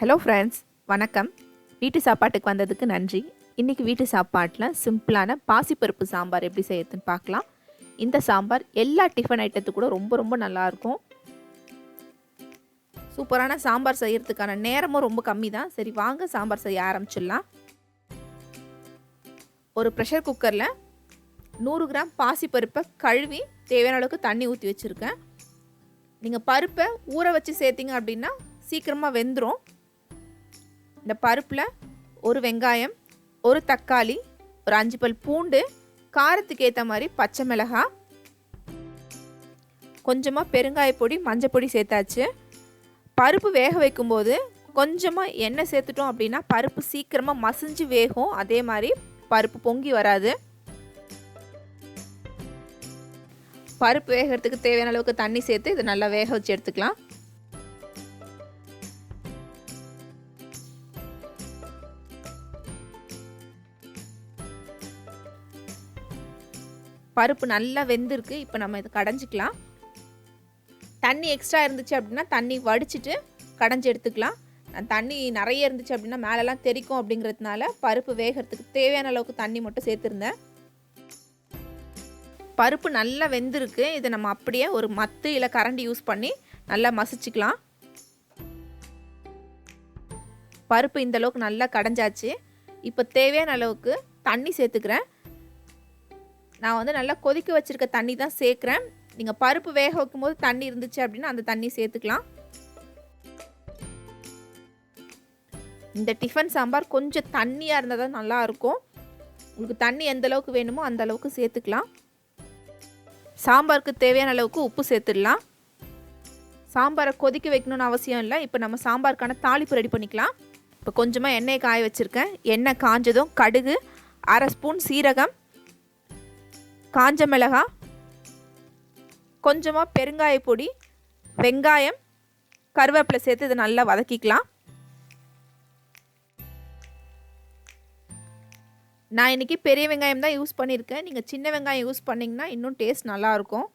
Hello friends வணக்கம். வீட்டு சாப்பாட்டுக்கு வந்ததுக்கு நன்றி. இன்றைக்கி வீட்டு சாப்பாட்டில் சிம்பிளான பாசிப்பருப்பு சாம்பார் எப்படி செய்யறதுன்னு பார்க்கலாம். இந்த சாம்பார் எல்லா டிஃபன் ஐட்டத்துக்கு கூட ரொம்ப ரொம்ப நல்லாயிருக்கும் சூப்பரான சாம்பார் செய்கிறதுக்கான நேரமும் ரொம்ப கம்மி தான் சரி வாங்க சாம்பார் செய்ய ஆரம்பிச்சிடலாம். ஒரு ப்ரெஷர் குக்கரில் நூறு கிராம் பாசிப்பருப்பை கழுவி தேவையான அளவுக்கு தண்ணி ஊற்றி வச்சுருக்கேன். நீங்கள் பருப்பை ஊற வச்சு சேர்த்திங்க அப்படின்னா சீக்கிரமாக வெந்துடும் இந்த பருப்பில் ஒரு வெங்காயம் ஒரு தக்காளி ஒரு அஞ்சு பல் பூண்டு காரத்துக்கு ஏற்ற மாதிரி பச்சை மிளகாய் கொஞ்சமாக பெருங்காய பொடி மஞ்சள் பொடி சேர்த்தாச்சு. பருப்பு வேக வைக்கும்போது கொஞ்சமாக எண்ணெய் சேர்த்துட்டோம் அப்படின்னா பருப்பு சீக்கிரமாக மசிஞ்சு வேகும். அதே மாதிரி பருப்பு பொங்கி வராது. பருப்பு வேகிறதுக்கு தேவையான அளவுக்கு தண்ணி சேர்த்து இதை நல்லா வேக வச்சு எடுத்துக்கலாம். பருப்பு நல்லா வெந்திருக்கு இப்போ நம்ம இதை கடைஞ்சிக்கலாம். தண்ணி எக்ஸ்ட்ரா இருந்துச்சு அப்படின்னா தண்ணி வடிச்சிட்டு கடைஞ்சி எடுத்துக்கலாம். தண்ணி நிறைய இருந்துச்சு அப்படின்னா மேலெல்லாம் தெரிக்கும் அப்படிங்கிறதுனால பருப்பு வேகிறதுக்கு தேவையான அளவுக்கு தண்ணி மட்டும் சேர்த்துருந்தேன். பருப்பு நல்லா வெந்திருக்கு. இதை நம்ம அப்படியே ஒரு மத்து இல்லை கரண்டி யூஸ் பண்ணி நல்லா மசிச்சுக்கலாம். பருப்பு இந்த அளவுக்கு நல்லா கடைஞ்சாச்சு. இப்போ தேவையான அளவுக்கு தண்ணி சேர்த்துக்கிறேன். நான் வந்து நல்லா கொதிக்க வச்சுருக்க தண்ணி தான் சேர்க்குறேன். நீங்கள் பருப்பு வேக வைக்கும்போது தண்ணி இருந்துச்சு அப்படின்னா அந்த தண்ணி சேர்த்துக்கலாம். இந்த டிஃபன் சாம்பார் கொஞ்சம் தண்ணியாக இருந்தால் தான் நல்லாயிருக்கும் உங்களுக்கு தண்ணி எந்த அளவுக்கு வேணுமோ அந்த அளவுக்கு சேர்த்துக்கலாம். சாம்பாருக்கு தேவையான அளவுக்கு உப்பு சேர்த்துடலாம். சாம்பாரை கொதிக்க வைக்கணும்னு அவசியம் இல்லை. இப்போ நம்ம சாம்பாருக்கான தாளிப்பு ரெடி பண்ணிக்கலாம். இப்போ கொஞ்சமாக எண்ணெயை காய வச்சுருக்கேன். எண்ணெய் காஞ்சதும் கடுகு அரை ஸ்பூன் சீரகம் காஞ்ச மிளகாய் கொஞ்சமாக பெருங்காய பொடி வெங்காயம் கருவேப்பிலை சேர்த்து இதை நல்லா வதக்கிக்கலாம். நான் இன்றைக்கி பெரிய வெங்காயம் தான் யூஸ் பண்ணியிருக்கேன். நீங்கள் சின்ன வெங்காயம் யூஸ் பண்ணிங்கன்னா இன்னும் டேஸ்ட் நல்லாயிருக்கும்.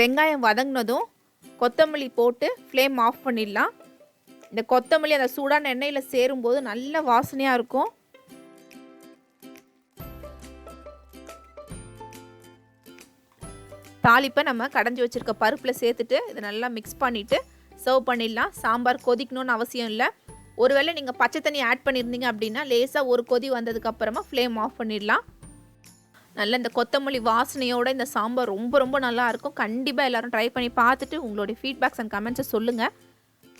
வெங்காயம் வதங்கினதும் கொத்தமல்லி போட்டு ஃப்ளேம் ஆஃப் பண்ணிடலாம். இந்த கொத்தமல்லி அந்த சூடான எண்ணெயில் சேரும்போது நல்ல வாசனையாக இருக்கும். தாளிப்பை நம்ம கடைஞ்சி வச்சுருக்க பருப்பில் சேர்த்துட்டு இதை நல்லா மிக்ஸ் பண்ணிவிட்டு சர்வ் பண்ணிடலாம். சாம்பார் கொதிக்கணும்னு அவசியம் இல்லை. ஒருவேளை நீங்கள் பச்சை தண்ணி ஆட் பண்ணியிருந்தீங்க அப்படின்னா லேசாக ஒரு கொதி வந்ததுக்கப்புறமா ஃப்ளேம் ஆஃப் பண்ணிடலாம். நல்ல இந்த கொத்தமல்லி வாசனையோட இந்த சாம்பார் ரொம்ப ரொம்ப நல்லாயிருக்கும் கண்டிப்பாக எல்லோரும் ட்ரை பண்ணி பார்த்துட்டு உங்களுடைய ஃபீட்பேக்ஸ் அண்ட் கமெண்ட்ஸை சொல்லுங்கள்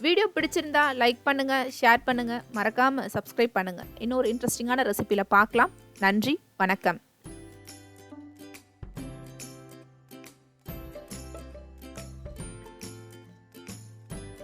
வீடியோ பிடிச்சிருந்தா லைக் பண்ணுங்கள் ஷேர் பண்ணுங்கள் மறக்காமல் சப்ஸ்கிரைப் பண்ணுங்கள் இன்னொரு இன்ட்ரெஸ்டிங்கான ரெசிப்பியில் பார்க்கலாம். நன்றி வணக்கம்.